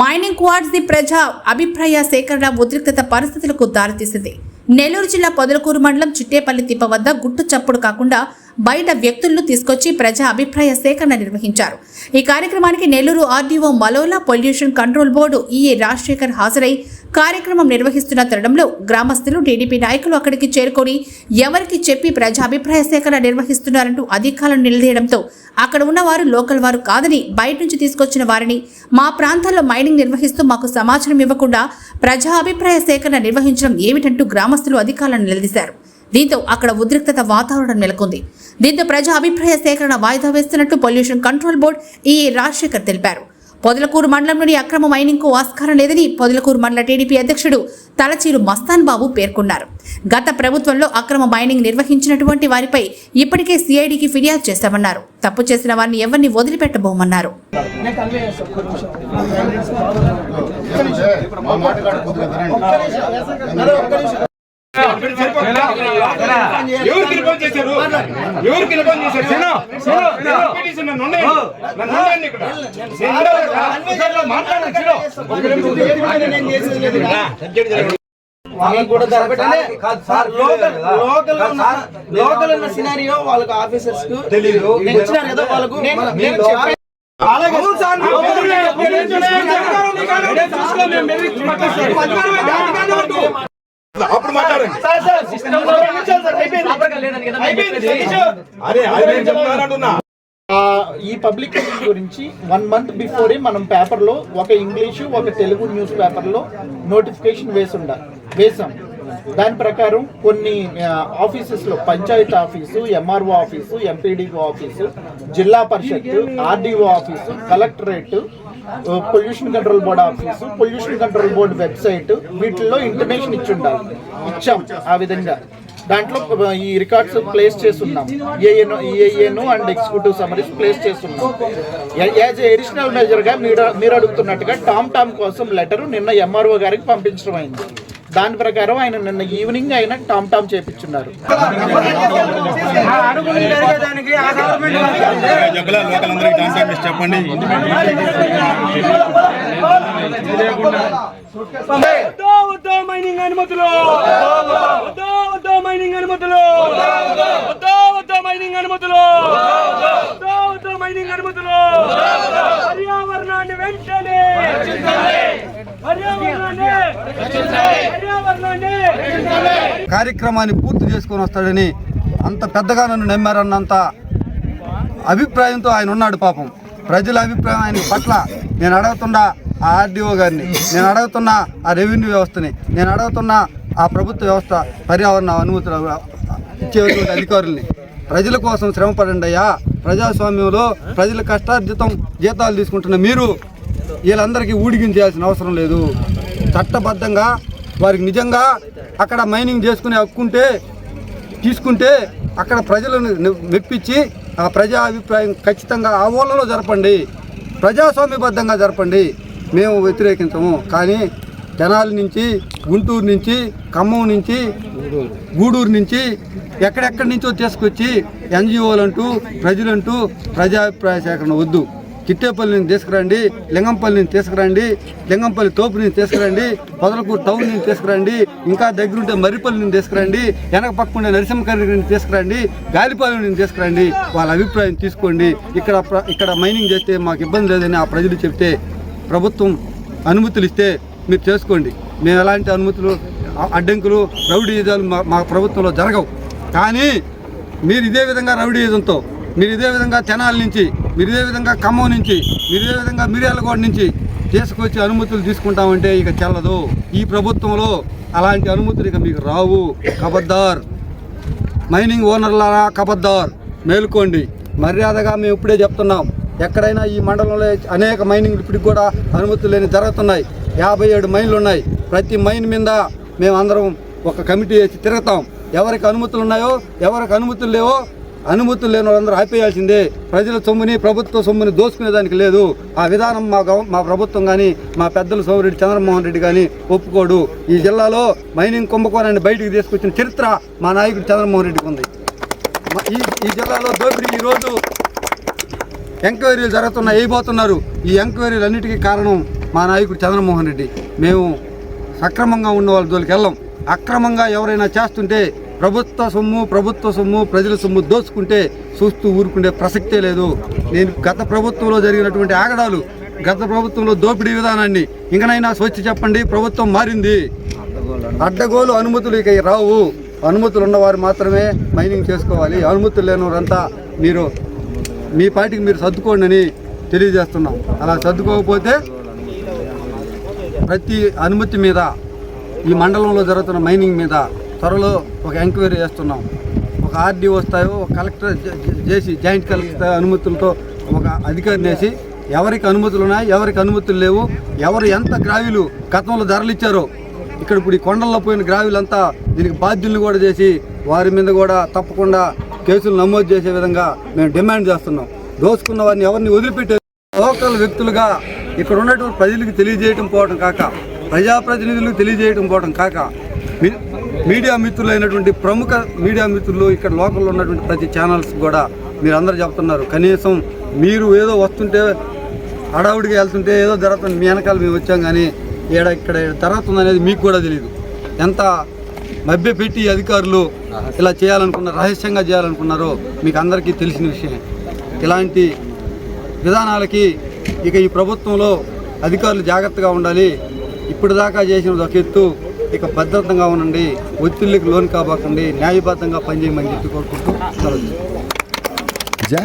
Mining quads the ప్రజా అభిప్రాయ సేకరణ ఉద్రిక్తత పరిస్థితులకు దారితీసింది. నెల్లూరు జిల్లా పొదలకూరు మండలం చిట్టేపల్లి తిప్ప వద్ద గుట్టు చప్పుడు కాకుండా బయట వ్యక్తులను తీసుకొచ్చి ప్రజా అభిప్రాయ సేకరణ నిర్వహించారు. ఈ కార్యక్రమానికి Nellore RDO Malola pollution control board EA Rajasekhar హాజరై కార్యక్రమం నిర్వహిస్తున్న తరుణంలో గ్రామస్తులు టీడీపీ నాయకులు అక్కడికి చేరుకొని ఎవరికి చెప్పి ప్రజా అభిప్రాయ సేకరణ నిర్వహిస్తున్నారంటూ అధికారులను నిలదీయడంతో అక్కడ ఉన్నవారు లోకల్ వారు కాదని బయట నుంచి తీసుకొచ్చిన వారిని మా ప్రాంతాల్లో మైనింగ్ నిర్వహిస్తూ మాకు సమాచారం ఇవ్వకుండా ప్రజా అభిప్రాయ సేకరణ నిర్వహించడం ఏమిటంటూ గ్రామస్తులు అధికారులను నిలదీశారు. దీంతో అక్కడ ఉద్రిక్తత వాతావరణం నెలకొంది. దీంతో ప్రజా అభిప్రాయ సేకరణ వాయిదా వేస్తున్నట్టు పొల్యూషన్ కంట్రోల్ బోర్డు ఈ రాజశేఖర్ తెలిపారు. పొదలకూరు మండలంలోని అక్రమ మైనింగ్కు ఆస్కారం లేదని పొదలకూరు మండల టీడీపీ అధ్యక్షుడు తలచీరు మస్తాన్ బాబు పేర్కొన్నారు. గత ప్రభుత్వంలో అక్రమ మైనింగ్ నిర్వహించినటువంటి వారిపై ఇప్పటికే సిఐడికి ఫిర్యాదు చేశామన్నారు తప్పు చేసిన వారిని ఎవరిని వదిలిపెట్టబోమన్నారు. ఎవరు కన్వే చేశారు ఎవరు రిపోర్ట్ చేశారు వాళ్ళకి కూడా లోకల్ లోకల్ ఉన్న- లోకల్ ఉన్న సినారియో వాళ్ళకి ఆఫీసర్స్కు తెలియదు నేను కదా వాళ్ళకు అలాగే మాట్లాడండి ఈ పబ్లిక్ గురించి వన్ మంత్ బిఫోరే మనం పేపర్లో ఒక ఇంగ్లీషు ఒక తెలుగు న్యూస్ పేపర్లో నోటిఫికేషన్ వేసి ఉండాలి వేసాం. దాని ప్రకారం కొన్ని ఆఫీసెస్లో panchayat office MRO office MPDO office Zilla Parishad RDO office collectorate pollution control board office pollution control board website వీటిల్లో ఇంటర్నేషన్ ఇచ్చి ఉండాలి ఇచ్చాం ఆ విధంగా. దాంట్లో uh, ఈ రికార్డ్స్ ప్లేస్ చేస్తున్నాం. ఏఏను ఏఏను అండ్ ఎగ్జిక్యూటివ్ సమరీస్ ప్లేస్ చేస్తున్నాం. యాజ్ ఎడిషనల్ మెజర్గా మీరు మీరు అడుగుతున్నట్టుగా టామ్ టామ్ కోసం లెటర్ నిన్న ఎంఆర్ఓ గారికి పంపించడం అయింది. దాని ప్రకారం ఆయన నిన్న ఈవినింగ్ ఆయన టామ్ టామ్ చేపించున్నారు. చెప్పండి. మైనింగ్ అనుమతులు. మైనింగ్ అనుమతులు. మైనింగ్ అనుమతులు. మైనింగ్ అనుమతులు. పర్యావరణాన్ని వెంటనే కార్యక్రమాన్ని పూర్తి చేసుకొని వస్తాడని అంత పెద్దగా నన్ను నమ్మారన్నంత అభిప్రాయంతో ఆయన ఉన్నాడు పాపం. ప్రజల అభిప్రాయం ఆయన పట్ల నేను అడుగుతున్న ఆ ఆర్డీఓ గారిని నేను అడుగుతున్న ఆ రెవెన్యూ వ్యవస్థని నేను అడుగుతున్న ఆ ప్రభుత్వ వ్యవస్థ పర్యావరణ అనుమతులు ఇచ్చేటువంటి అధికారుల్ని. ప్రజల కోసం శ్రమపడండి అయ్యా ప్రజాస్వామ్యంలో ప్రజల కష్టార్జితం జీతాలు తీసుకుంటున్న మీరు వీళ్ళందరికీ ఊడిగించేయాల్సిన అవసరం లేదు. చట్టబద్ధంగా వారికి నిజంగా అక్కడ మైనింగ్ చేసుకునే హక్కుంటే తీసుకుంటే అక్కడ ప్రజలను మెప్పించి ఆ ప్రజా అభిప్రాయం ఖచ్చితంగా ఆ ఊళ్ళలో జరపండి. ప్రజాస్వామ్యబద్ధంగా జరపండి. మేము వ్యతిరేకించము. కానీ జనాల నుంచి గుంటూరు నుంచి ఖమ్మం నుంచి గూడూరు నుంచి ఎక్కడెక్కడి నుంచో తీసుకొచ్చి ఎన్జిఓలు అంటూ ప్రజలంటూ ప్రజాభిప్రాయ సేకరణ వద్దు. చిట్టేపల్లిని తీసుకురండి లింగంపల్లిని తీసుకురండి లింగంపల్లి తోపుని తీసుకురండి పొదలకూరు టౌన్ నుంచి తీసుకురండి ఇంకా దగ్గరుంటే మర్రిపల్లిని తీసుకురండి వెనక పక్కన నరసింహకర్రిని తీసుకురండి గాలిపల్లిని తీసుకురండి. వాళ్ళ అభిప్రాయం తీసుకోండి. ఇక్కడ ప్ర- ఇక్కడ మైనింగ్ చేస్తే మాకు ఇబ్బంది లేదని ఆ ప్రజలు చెప్తే ప్రభుత్వం అనుమతులు ఇస్తే మీరు చేసుకోండి. మేము ఎలాంటి అనుమతులు అడ్డంకులు రౌడీజాలు మా మా ప్రభుత్వంలో జరగవు. కానీ మీరు ఇదే విధంగా రౌడీజంతో మీరు ఇదే విధంగా తెనాల నుంచి మీరు ఇదే విధంగా ఖమ్మం నుంచి మీరు ఇదే విధంగా మిర్యాలగూడ నుంచి తీసుకొచ్చి అనుమతులు తీసుకుంటామంటే ఇక చెల్లదు. ఈ ప్రభుత్వంలో అలాంటి అనుమతులు ఇక మీకు రావు. కబద్దార్. మైనింగ్ ఓనర్లారా కబద్దార్. మేలుకోండి. మర్యాదగా మేము ఇప్పుడే చెప్తున్నాం. ఎక్కడైనా ఈ మండలంలో అనేక మైనింగ్ ఇప్పటికి కూడా అనుమతులు లేని జరుగుతున్నాయి. యాభై ఏడు మైన్లు ఉన్నాయి. ప్రతి మైన్ మీద మేము అందరం ఒక కమిటీ వేసి తిరుగుతాం. ఎవరికి అనుమతులు ఉన్నాయో ఎవరికి అనుమతులు లేవో అనుమతులు లేని వాళ్ళందరూ ఆపేయాల్సిందే. ప్రజల సొమ్ముని ప్రభుత్వ సొమ్ముని దోసుకునే దానికి లేదు. ఆ విధానం మా గవ మా ప్రభుత్వం కానీ మా పెద్దలు సోమిరెడ్డి చంద్రమోహన్ రెడ్డి కానీ ఒప్పుకోడు. ఈ జిల్లాలో మైనింగ్ కుంభకోణాన్ని బయటికి తీసుకొచ్చిన చరిత్ర మా నాయకుడు చంద్రమోహన్ రెడ్డికి ఉంది. ఈ ఈ జిల్లాలో దోపిడీ ఈరోజు ఎంక్వైరీలు జరుగుతున్నాయి వేయబోతున్నారు. ఈ ఎంక్వైరీలు అన్నిటికీ కారణం మా నాయకుడు చంద్రమోహన్ రెడ్డి. మేము సక్రమంగా ఉన్న వాళ్ళ జోలికి వెళ్ళాం. అక్రమంగా ఎవరైనా చేస్తుంటే ప్రభుత్వ సొమ్ము ప్రభుత్వ సొమ్ము ప్రజల సొమ్ము దోచుకుంటే చూస్తూ ఊరుకుండే ప్రసక్తే లేదు. నేను గత ప్రభుత్వంలో జరిగినటువంటి ఆగడాలు గత ప్రభుత్వంలో దోపిడీ విధానాన్ని ఇంకనైనా స్వచ్ఛ చెప్పండి. ప్రభుత్వం మారింది. అడ్డగోలు అనుమతులు ఇక రావు. అనుమతులు ఉన్నవారు మాత్రమే మైనింగ్ చేసుకోవాలి. అనుమతులు లేని వారంతా మీరు మీ పార్టీకి మీరు సర్దుకోండి అని తెలియజేస్తున్నాం. అలా సర్దుకోకపోతే ప్రతి అనుమతి మీద ఈ మండలంలో జరుగుతున్న మైనింగ్ మీద త్వరలో ఒక ఎంక్వైరీ చేస్తున్నాం. ఒక ఆర్డీఓ వస్తాయో ఒక కలెక్టర్ చేసి జాయింట్ కలెక్టర్ అనుమతులతో ఒక అధికారిని వేసి ఎవరికి అనుమతులు ఉన్నాయి ఎవరికి అనుమతులు లేవు ఎవరు ఎంత గ్రావీలు గతంలో ధరలు ఇచ్చారో ఇక్కడ ఇప్పుడు ఈ కొండల్లో పోయిన గ్రావీలంతా దీనికి బాధ్యులను కూడా చేసి వారి మీద కూడా తప్పకుండా కేసులు నమోదు చేసే విధంగా మేము డిమాండ్ చేస్తున్నాం. దోచుకున్న వారిని ఎవరిని వదిలిపెట్టే లోకల్ వ్యక్తులుగా ఇక్కడ ఉన్నటువంటి ప్రజలకు తెలియజేయటం పోవటం కాక ప్రజాప్రతినిధులకు తెలియజేయటం పోవటం కాక మీ- మీడియా మిత్రులైనటువంటి ప్రముఖ మీడియా మిత్రులు ఇక్కడ లోకల్లో ఉన్నటువంటి ప్రతి ఛానల్స్ కూడా మీరు అందరూ చెప్తున్నారు. కనీసం మీరు ఏదో వస్తుంటే హడావుడికి వెళ్తుంటే ఏదో జరుగుతుంది మీ వెనకాల మేము వచ్చాం కానీ ఏడ ఇక్కడ జరుగుతుంది అనేది మీకు కూడా తెలియదు ఎంత మభ్యపెట్టి అధికారులు ఇలా చేయాలనుకున్నారు రహస్యంగా చేయాలనుకున్నారో మీకు అందరికీ తెలిసిన విషయమే. ఇలాంటి విధానాలకి ఇక ఈ ప్రభుత్వంలో అధికారులు జాగ్రత్తగా ఉండాలి. ఇప్పుడు దాకా చేసిన ఒక ఎత్తు. ఇక భద్రతంగా ఉండండి ఒత్తిళ్ళకి లోన్ కాబోకండి న్యాయబద్ధంగా పనిచేయమని చెప్పి కోరుకుంటూ జా